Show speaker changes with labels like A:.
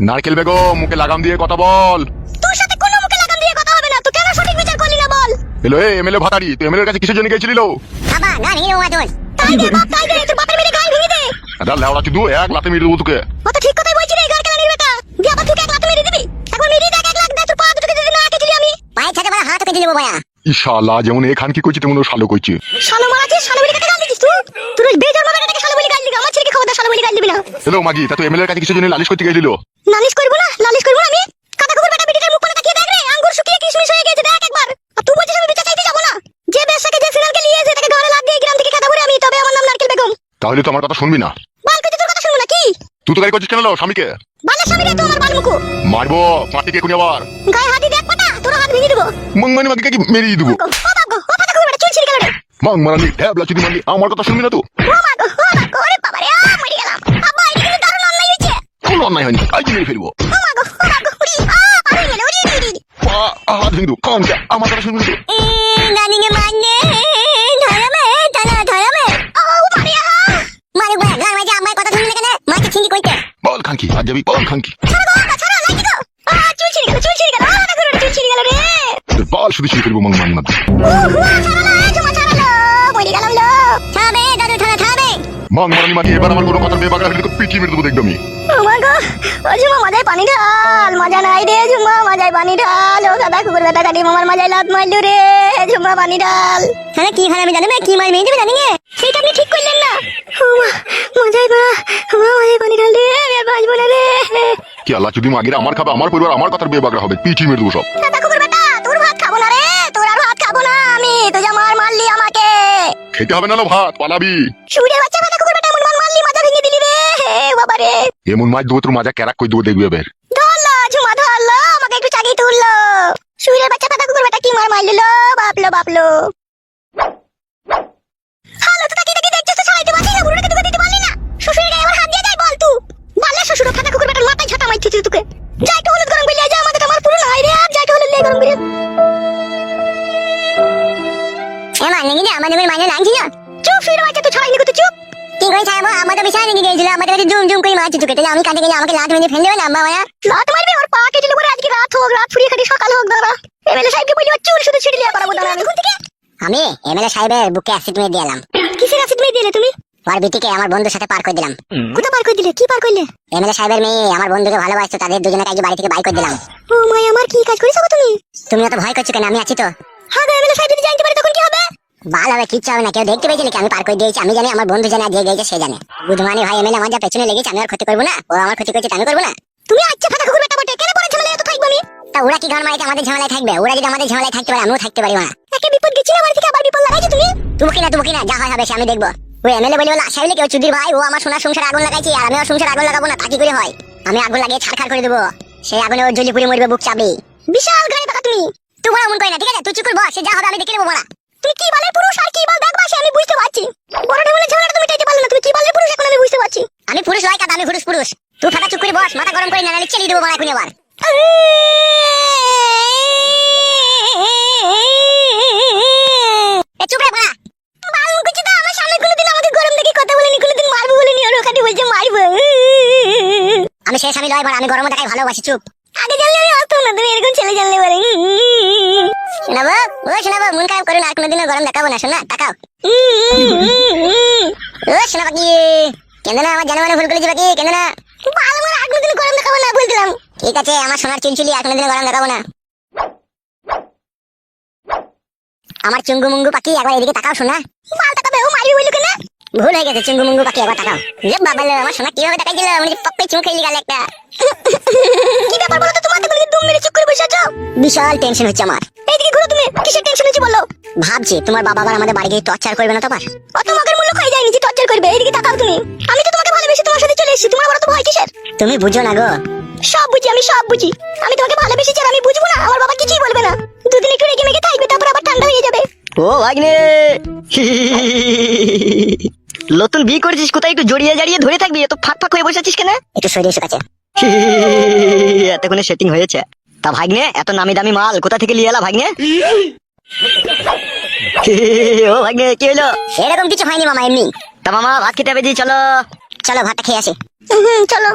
A: নারকেল বেগম মুখে লাগাম দিয়ে কথা বল।
B: তোর সাথে কোনো মুখে লাগাম দিয়ে কথা হবে না তো কেন সঠিক বিচার করলি না বল?
A: এলো এ এমএলএ ভাতারি তুই এমএলএর কাছে কিসের জন্য গেছিলি লো
C: বাবা না ভেঙে দেবো তোর
B: তাই দে বাপ তাই দে তোর বাপের মেরে গাল ভেঙে দে।
A: এটা লেওড়া চুদু এক লাতে মেরে দেবো তোকে।
B: ও তো ঠিক কথাই বলছি রে গার কেলানির বেটা দিয়ে আবার তুই এক লাখ মেরে দিবি? একবার মেরে দেখ এক লাখ দে তোর পা দুটোকে যদি না কেটে আমি।
C: পায়ের ছাতে বড় হাত কেটে দেবো বয়া
A: ইশালা যেমন এখান কি করছি তেমন ও শালো করছে।
B: শালো মারাছিস শালো বলে কাকে গাল দিছিস তুই? তোর ওই বেজন্মা বেটাকে শালো বলে গাল দিবি আমার ছেলেকে খবরদার শালো বলে
A: এলো মাগি তা তুই এমএলএর কাছে কিসের জন্য লালিশ করতে গেছিল।
B: নালিশ করব না নালিশ করব না আমি? কাকা কুকুর বেটা বিটিটার মুখ করে তাকিয়ে দেখ রে আঙ্গুর শুকিয়ে কিশমিশ হয়ে গেছে দেখ একবার। আর তুই বলছিস আমি বিচার চাইতে যাব না? যে বেশাকে যে সিরিয়ালকে নিয়ে এসে তাকে ঘরে লাগ দিয়ে গ্রাম থেকে খেতে আমি তবে আমার নাম নারকেল বেগম।
A: তাহলে তো আমার কথা শুনবি না।
B: বাল কেটে তোর কথা শুনব না কি?
A: তুই তো গাড়ি করছিস কেন লো স্বামীকে?
B: বালের স্বামী রে তো আমার বাল
A: মারবো মাটি কে খুনি আবার?
B: গায়ে হাতি দেখ পাটা তোর হাত ভেঙে দেবো।
A: মং মানে মাগিকে কি মেরিয়ে দেবো?
B: ও গো ও পাতা কুকুর বেটা চুল ছিঁড়ে গেল রে?
A: মং মারানি ট্যাবলা চুদি মারলি আমার কথা শুনবি না তো?
B: অন্যায়
A: হয়নি আজ মেরে ফেলব হাত ভেঙে দেবো কান কে আমার কথা শুনবি বল খানকি আজ যাবি বল খানকি
B: ছাড়ো গো বাবা, ছাড়ো লাগি গো
A: মং মারানি মাটি এবার আমার কোনো কথার বেবাগড়া পিটিয়ে মেরে দেবো দেখবি আমি
B: ও ও মাজায় পানি ঢাল মজা নাই রে মাজায় পানি ঢাল। ও দাদা কুকুর বেটা কাটি মামার মাজায় লাত মারলু রে ঝুমা পানি ঢাল।
C: তাহলে কি হয় আমি জানি না কি মার মেয়ে দেবে জানিগে
B: সেটা আপনি ঠিক করলেন না। ও মা মা মাজায় পানি ঢাল রে আমি বাঁচবো না রে।
A: কি আল্লাহ যদি মাগির আমার খাবে আমার পরিবার আমার কথার বেবাগড়া হবে পিটিয়ে মেরে দেবো সব।
B: দাদা কুকুর বেটা তোর ভাত খাব না রে তোর আর ভাত খাব না আমি তুই যে আমার মারলি আমাকে।
A: খেতে হবে না লো ভাত পালাবি।
B: সুরে বাচ্চা দাদা কুকুর বেটা এমন মার মারলি মাজা ভেঙে দিলি রে হে বাবা রে
A: এমন মাছ দেবো তোর মাজা ক্যারাক করে দেবো দেখবি এবার?
B: ধরলো ঝুমা ধরলো আমাকে একটু চাগিয়ে তুললো। সুরের বাচ্চা দাদা কুকুর বেটা কি মার মারলো বাপলো বাপলো হালো তো তাকিয়ে তাকিয়ে দেখছিস তো ছাড়াইতে পারলি না বুড়োটাকে তুই দিতে পারলি না? শ্বশুরের গায়ে আমার হাত দিয়ে যায় বল তুই বাল্লা শ্বশুর ফাটা কুকুর বেটার মাথায় ঝাঁটা মারছিস তোকে। যাই একটু হলুদ গরম করলে যা আমাদের আমার পুরো নাই রে আর যাই একটু হলুদ লে গরম করে
C: এ মানে কি আমার যখন মানে লাগছিল?
B: চুপ সুরের বাচ্চা তুই ছাড়াইনি কত চুপ।
C: কি করে ছাড়বো আমাদের বিছানা নিয়ে গিয়েছিল। আমাদের কাছে জুম জুম করে মারছি তোকে তাহলে আমি কাটে গেলে আমাকে লাত মেরে ফেলে দেবে না বাবা
B: লাত মারবি? ওর পা কেটে নেব আজকে রাত হোক রাত ফুরিয়ে খাটি সকাল হোক দাদা এমএলএ সাহেবকে বলি ওর চুল শুধু ছিড়ে লিয়া করাবো দাদা আমি থেকে
C: আমি এমএলএ সাহেবের বুকে অ্যাসিড মেরে দিলাম
B: কিসের অ্যাসিড মেরে দিলে তুমি?
C: ওর বিটিকে আমার বন্ধুর সাথে পার করে দিলাম।
B: কোথা পার করে দিলে? কি পার করলে?
C: এমএলএ সাহেবের মেয়ে আমার বন্ধুকে ভালোবাসতো তাদের দুজনে কাজে বাড়ি থেকে বাই করে দিলাম।
B: ও মাই আমার কি কাজ করেছ তুমি?
C: তুমি অত ভয় করছ কেন? আমি আছি তো।
B: হ্যাঁ এমএলএ সাহেব যদি জানতে পারে তখন কি হবে?
C: ভালো হবে কিচ্ছু হবে না। কেউ দেখতে পেয়েছিল আমি পার করে দিয়েছি। আমি জানি আমার বন্ধু জানে, আর যে গেছে সে জানে। বুধমানি ভাই এমএলএ আমার যা পেছনে লেগেছে, আমি আর ক্ষতি করব না। ও আমার ক্ষতি করছে আমি করব না।
B: তুমি আচ্ছা ফাটা কুকুর বেটা বটে। কেন পরে ঝামেলা এত থাকব আমি?
C: তা ওরা কি ঘর মারিতে আমাদের ঝামেলায় থাকবে। ওরা যদি আমাদের ঝামেলায় থাকতে পারে, আমিও থাকতে পারি না
B: একটা বিপদ গেছিল আমার থেকে আবার বিপদ লাগাইছো তুমি?
C: তুমি কিনা তুমি কিনা যা হয় হবে, সে আমি দেখব। ওই এমএলএ বলে বলে আশা হইলে কেউ চুদির ভাই, ও আমার সোনার সংসারে আগুন লাগাইছে, আর আমি ওর সংসারে আগুন লাগাবো না, তা করে হয়? আমি আগুন লাগিয়ে ছাড়খাড় করে দেবো। সেই আগুনে ওর জ্বলি পুড়ে মরবে, বুক চাবে
B: বিশাল গাড়ি পাকা তুমি।
C: তুই বড় মন করি না, ঠিক আছে? তুই চুকুর বস যা হবে আমি দেখে নেব বড়া
B: তুমি কি পুরুষ? আর কি বল আমি বুঝতে পারছি। বড় ঢেমলে ঝগড়াটা তুমি টাইতে পারলে না। তুমি কি পুরুষ? এখন আমি বুঝতে পারছি।
C: আমি পুরুষ লয় কাদা আমি পুরুষ পুরুষ। তুই ফাটা চুপ করে বস মাথা গরম করে চেলিয়ে দেবো বড়া এখন এবার চুপ রে বড়া।
B: বালুন কুচি তো আমার সামনে কোনোদিন আমাকে গরম দেখে কথা বলেনি কোনোদিন মারবো বলেনি ওর ওখানে বলছে মারবো।
C: আমি শেষ আমি লয় বড়া আমি গরম দেখাই ভালোবাসি চুপ।
B: আগে জানলে আমি আসতাম না তুমি এরকম ছেলে জানলে পারে
C: শোনাবো? ও শোনাবো মন খারাপ করো না কোনোদিনও গরম দেখাবো না শোনা তাকাও। ও শোনা বাকি কেন না আমার জানা ভুল করেছি বাকি কেন না
B: ভালো আর গরম দেখাবো না বলছিলাম।
C: ঠিক আছে আমার সোনার আর কোনোদিনও গরম দেখাবো না। আমার চুঙ্গু মুঙ্গু পাখি একবার এদিকে তাকাও শোনা
B: পাল্টা তবে ও মারবি বলল কেন?
C: ভুল হয়ে গেছে চুঙ্গু মুঙ্গু পাখি একবার তাকাও। যে বাবা আমার সোনা কীভাবে দেখাই দিল মানে পপ্পে চুমকে গেল একটা।
B: কি ব্যাপার বলো তো? তোমার তো কোনোদিন দুম মেরে চুপ করে বসে আছো?
C: বিশাল টেনশন হচ্ছে আমার।
B: এইদিকে ঘুরো তুমি। কিসের টেনশন হচ্ছে বলো?
C: ভাবছি তোমার বাবা আবার আমাদের বাড়ি গিয়ে টর্চার করবে না তো আবার?
B: অত মগের মূল্য খাই যায়নি যে টর্চার করবে। এইদিকে তাকাও তুমি। আমি তো তোমাকে ভালোবেসে তোমার সাথে চলে এসেছি। তোমার বড় তো ভয় কিসের?
C: তুমি বুঝো না গো।
B: সব বুঝি আমি সব বুঝি। আমি তোমাকে ভালোবেসেছি আর আমি বুঝব না। আমার বাবা কিছুই বলবে না। দুদিন একটু রেগে মেগে থাকবে তারপর আবার ঠান্ডা হয়ে যাবে।
D: ও ভাগ্নে নতুন বিয়ে করেছিস কোথায় একটু জড়িয়ে জড়িয়ে ধরে থাকবি? এত ফাঁক ফাঁক হয়ে বসে আছিস কেন?
C: একটু শরীর এসে কাছে।
D: এতক্ষণে সেটিং হয়েছে। তা ভাগ্নে এত নামি দামি মাল কোথা থেকে নিয়ে এলা ভাগ্নে? ও ভাগ্নে কি হলো
C: এরকম কিছু হয়নি মামা এমনি।
D: তা মামা ভাত খেতে হবে জি চলো।
C: চলো ভাতটা খেয়ে আসি।
B: চলো।